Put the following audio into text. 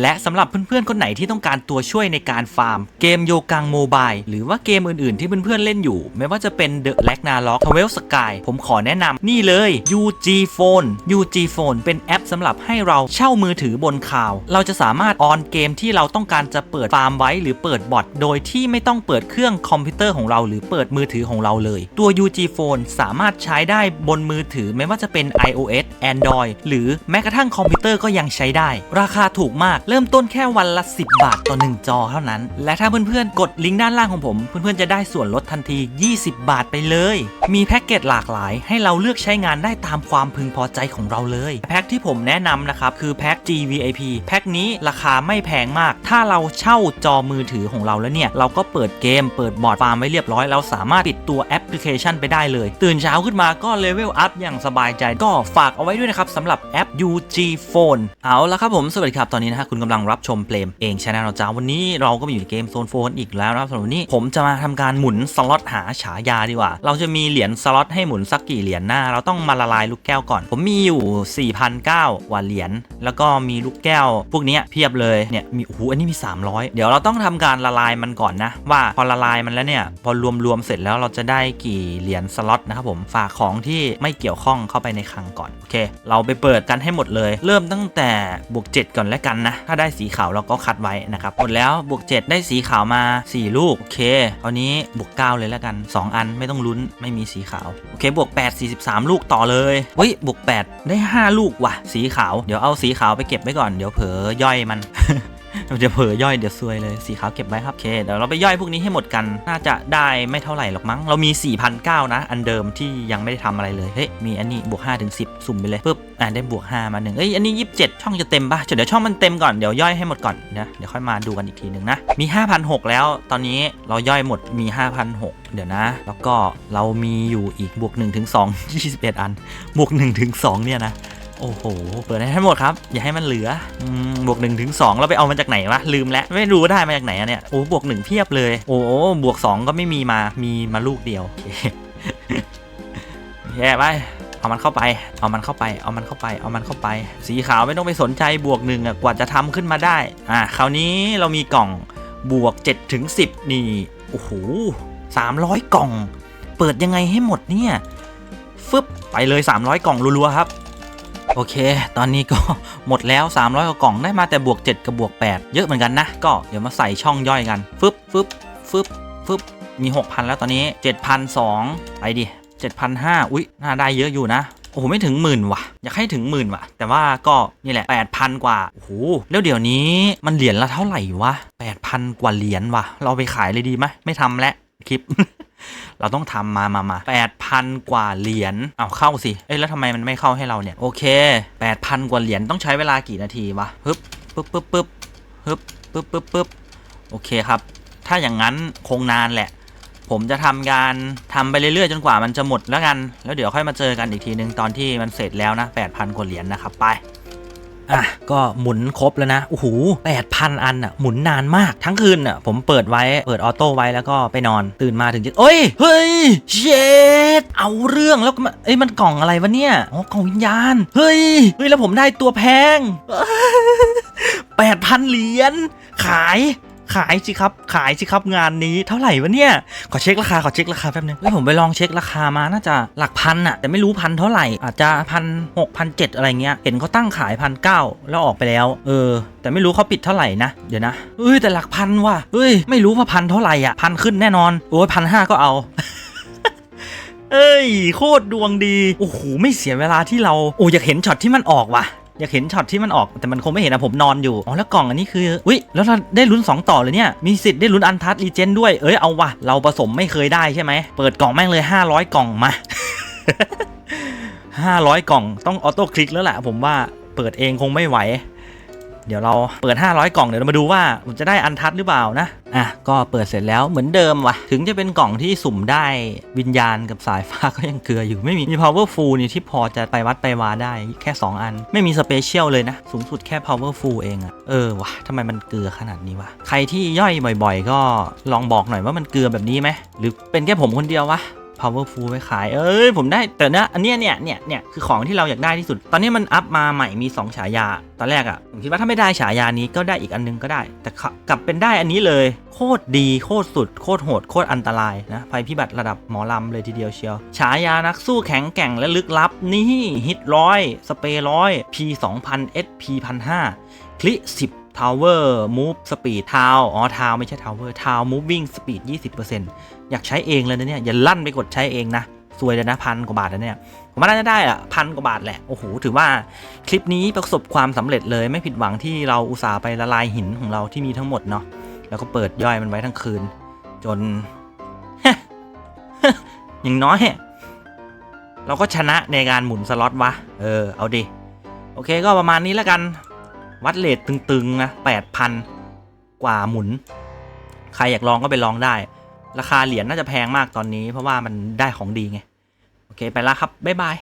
และสำหรับเพื่อนๆ คนไหนที่ต้องการตัวช่วยในการฟาร์ม เกมโยกังโมบายหรือว่าเกมอื่นๆ ที่เพื่อนๆ เล่นอยู่ ไม่ว่าจะเป็น The l a g n a r o k t w e l Sky ผมขอแนะนำนี่เลย UG Phone UG Phone เป็นแอปสำหรับให้เราเช่ามือถือบนคลาว เราจะสามารถออนเกมที่เราต้องการจะเปิดฟาร์มไว้ หรือเปิดบอทโดยที่ไม่ต้องเปิดเครื่องคอมพิวเตอร์ของเรา หรือเปิดมือถือของเราเลย ตัว UG Phone สามารถใช้ได้บนมือถือไม่ว่าจะเป็น iOS Android หรือแม้กระทั่งคอมพิวเตอร์ก็ยังใช้ได้ ราคาถูกมากเริ่มต้นแค่วันละ 10 บาทต่อ 1 จอเท่านั้น และถ้าเพื่อนๆ กดลิงก์ด้านล่างของผม เพื่อนๆ จะได้ส่วนลดทันที 20 บาทไปเลย มีแพ็กเกจหลากหลาย ให้เราเลือกใช้งานได้ตามความพึงพอใจของเราเลย แพ็กที่ผมแนะนำนะครับ คือแพ็ก GVIP แพ็กนี้ราคาไม่แพงมาก ถ้าเราเช่าจอมือถือของเราแล้วเนี่ย เราก็เปิดเกม เปิดบอร์ดฟาร์มไว้เรียบร้อย เราสามารถปิดตัวแอปพลิเคชันไปได้เลย ตื่นเช้าขึ้นมาก็เลเวลอัพอย่างสบายใจ ก็ฝากเอาไว้ด้วยนะครับสำหรับแอป UG Phone เอาละครับผม สวัสดีครับ ตอนนี้นะฮะคุณกำลังรับชมเปลมเองชาแนลเราจ้าวันนี้เราก็มาอยู่ในเกมโซนโฟนอีกแล้วนะครับสำหรับวันนี้ผมจะมาทำการหมุนสล็อตหาฉายาดีกว่า เราจะมีเหรียญสล็อตให้หมุนสักกี่เหรียญหน้า เราต้องมาละลายลูกแก้วก่อน ผมมีอยู่ 4,009กว่าเหรียญแล้วก็มีลูกแก้ว พวกนี้เพียบเลยเนี่ยมีโอ้โหอันนี้มี 300 เดี๋ยวเราต้องทำการละลายมันก่อนนะ ว่าพอละลายมันแล้วเนี่ยพอรวมๆเสร็จแล้วเราจะได้กี่เหรียญสล็อตนะครับผมฝากของที่ไม่เกี่ยวข้องเข้าไปในคลังก่อนโอเค เราไปเปิดกันให้หมดเลย เริ่มตั้งแต่บวก7ก่อนแล้วกันนะถ้าได้สีขาวเราก็คัดไว้นะครับหมดแล้วบวก 7 ได้สีขาวมา 4 ลูก โอเคคราวนี้บวก 9 เลยแล้วกัน 2 อันไม่ต้องลุ้นไม่มีสีขาว โอเค บวก 8 43 ลูกต่อเลยเฮ้ยบวก 8 ได้ 5 ลูกว่ะ สีขาว เดี๋ยวเอาสีขาวไปเก็บไว้ก่อนเดี๋ยวเผลอย่อยมัน เดี๋ยวเผลอย่อยเดี๋ยวซวยเลยสีขาวเก็บไว้ครับโอเคเดี๋ยวเราไปย่อยพวกนี้ให้หมดกัน น่าจะได้ไม่เท่าไหร่หรอกมั้ง เรามี4,009นะ อันเดิมที่ยังไม่ได้ทำอะไรเลยเฮ้ยมีอันนี้บวก5ถึง10 สุ่มไปเลยปุ๊บอ่าได้บวก 5 มาหนึ่งเอ้ยอันนี้ 27 ช่องจะเต็มปะเดี๋ยวช่องมันเต็มก่อนเดี๋ยวย่อยให้หมดก่อนนะเดี๋ยวค่อยมาดูกันอีกทีหนึ่งนะมี 5,006 แล้วตอนนี้เราย่อยหมดมี 5,006 เดี๋ยวนะ แล้วก็เรามีอยู่อีกบวก1ถึง2 21 อันบวก1ถึง2เนี่ยนะ โอ้โห เปิดให้หมดครับ อย่าให้มันเหลือบวก1นถึงสเราไปเอามาจากไหนวะ ลืมแล้ว ไม่รู้ได้มาจากไหนอะเนี่ย โอ้บวก1เพียบเลย โอ้บวก 2 ก็ไม่มีมา มีมาลูกเดียวโอเคแย่ไปเอามันเข้าไป เอามันเข้าไป เอามันเข้าไป เอามันเข้าไป สีขาวไม่ต้องไปสนใจบวกหนึ่งกว่าจะทำขึ้นมาได้ อะคราวนี้เรามีกล่องบวก7ถึง10 นี่ โอ้โห300กล่อง เปิดยังไงให้หมดเนี่ย ฟึบไปเลย 300 กล่องรัวๆครับ โอเค ตอนนี้ก็หมดแล้ว 300กว่ากล่องได้มาแต่บวก 7 กับบวก 8 เยอะเหมือนกันนะ ก็เดี๋ยวมาใส่ช่องย่อยกันฟึบฟึบฟึบฟึบมี 6,000 แล้วตอนนี้ 7,002ไปดิ7,500อุ๊ย น่าได้เยอะอยู่นะโอ้โหไม่ถึงหมื่นว่ะ อยากให้ถึงหมื่นว่ะ แต่ว่าก็นี่แหละ 8,000 กว่า โอ้โหแล้วเดี๋ยวนี้มันเหรียญละเท่าไหร่วะ 8,000 กว่าเหรียญว่ะ เราไปขายเลยดีไหมไม่ทำแล้วคลิป เราต้องทำมามามาแปดพันกว่าเหรียญเอาเข้าสิ เอ้ยแล้วทำไมมันไม่เข้าให้เราเนี่ย โอเคแปดพันกว่าเหรียญต้องใช้เวลากี่นาทีวะฮึบปึ๊บปึ๊บปึ๊บฮึบปึ๊บปึ๊บปึ๊บโอเคครับ ถ้าอย่างนั้นคงนานแหละ ผมจะทำการทำไปเรื่อยๆจนกว่ามันจะหมดแล้วกัน แล้วเดี๋ยวค่อยมาเจอกันอีกทีนึงตอนที่มันเสร็จแล้วนะ8,000กว่าเหรียญนะครับไป อะก็หมุนครบแล้วนะโอ้โหแปดพันอันอะหมุนนานมากทั้งคืนอะผมเปิดไว้เปิดออโต้ไว้แล้วก็ไปนอนตื่นมาถึงจะเอ้ยเฮ้ยเชดเอาเรื่องแล้วเอ้ยมันกล่องอะไรวะเนี่ยอ๋อกล่องวิญญาณเฮ้ยเฮ้ยแล้วผมได้ตัวแพงแปดพันเหรียญขาย ขายสิครับ ขายสิครับงานนี้เท่าไหร่วะเนี่ย ขอเช็คราคา ขอเช็คราคาแป๊บนึงแล้วผมไปลองเช็คราคามาน่าจะหลักพันอะแต่ไม่รู้พันเท่าไหร่ อาจจะพันหกพันเจ็ดอะไรเงี้ย เห็นเขาตั้งขายพันเก้าแล้วออกไปแล้ว เออ แต่ไม่รู้เขาปิดเท่าไหร่นะ เดี๋ยวนะ เอ้ยแต่หลักพันว่ะเอ้ย ไม่รู้ว่าพันเท่าไหร่อะพันขึ้นแน่นอน โอ้ยพันห้าก็เอาเอ้ย โคตรดวงดี โอ้โห ไม่เสียเวลาที่เรา โอ้อยากเห็นช็อตที่มันออกว่ะ อยากเห็นช็อตที่มันออกแต่มันคงไม่เห็นนะผมนอนอยู่อ๋อแล้วกล่องอันนี้คืออุ้ยแล้วเราได้ลุ้น 2 ต่อเลยเนี่ยมีสิทธิ์ได้ลุ้นอันทัชรีเจนด้วยเอ้ยเอาวะเราผสมไม่เคยได้ใช่ไหมเปิดกล่องแม่งเลย 500 กล่องมา 500 กล่องต้องออโต้คลิกแล้วแหละผมว่าเปิดเองคงไม่ไหว เดี๋ยวเราเปิด 500 กล่องเดี๋ยวเรามาดูว่าผมจะได้อันทัชหรือเปล่านะอะก็เปิดเสร็จแล้วเหมือนเดิมว่ะ ถึงจะเป็นกล่องที่สุ่มได้วิญญาณกับสายฟ้าก็ยังเกลืออยู่ไม่มีมี powerful นี่ที่พอจะไปวัดไปวาได้แค่ 2 อัน ไม่มีสเปเชียลเลยนะ สูงสุดแค่ powerful เองอะเออวะทำไมมันเกลือขนาดนี้วะใครที่ย่อยบ่อย ๆ ก็ลองบอกหน่อยว่ามันเกลือแบบนี้ไหมหรือเป็นแค่ผมคนเดียววะ powerful ไว้ขาย เอ้ย ผมได้แต่นะอันเนี้ยเนี่ยเนี่ยเนี่ยคือของที่เราอยากได้ที่สุด ตอนนี้มันอัพมาใหม่มี 2 ฉายา ตอนแรกอะ่ะ ผมคิดว่าถ้าไม่ได้ฉายานี้ก็ได้อีกอันนึงก็ได้ แต่กลับเป็นได้อันนี้เลย โคตรดีโคตรสุด โคตรโหด โคตรอันตรายนะภัยพิบัติระดับหมอลำเลยทีเดียวเชียว ฉายานักสู้แข็งแกร่งและลึกลับนี่ฮิตร้อยสเปรร้อย P 2000 SP 1005คลิ10 Tower Move Speed ทาวอ๋อทาวไม่ใช่ Tower ทาว Moving Speed 20%อยากใช้เองเลยนะเนี่ย อย่าลั่นไปกดใช้เองนะซวยเลยนะพันกว่าบาทนะเนี่ย ผมว่าน่าจะได้อะพันกว่าบาทแหละ โอ้โห ถือว่าคลิปนี้ประสบความสำเร็จเลยไม่ผิดหวังที่เราอุตส่าห์ไปละลายหินของเราที่มีทั้งหมดเนาะแล้วก็เปิดย่อยมันไว้ทั้งคืน จน อย่างน้อย เราก็ชนะในการหมุนสล็อตวะ เออ เอาดิ โอเคก็ประมาณนี้แล้วกัน วัดเลทตึงๆนะแปดพันกว่าหมุน ใครอยากลองก็ไปลองได้ ราคาเหรียญน่าจะแพงมากตอนนี้ เพราะว่ามันได้ของดีไง โอเค ไปละครับ บ๊ายบาย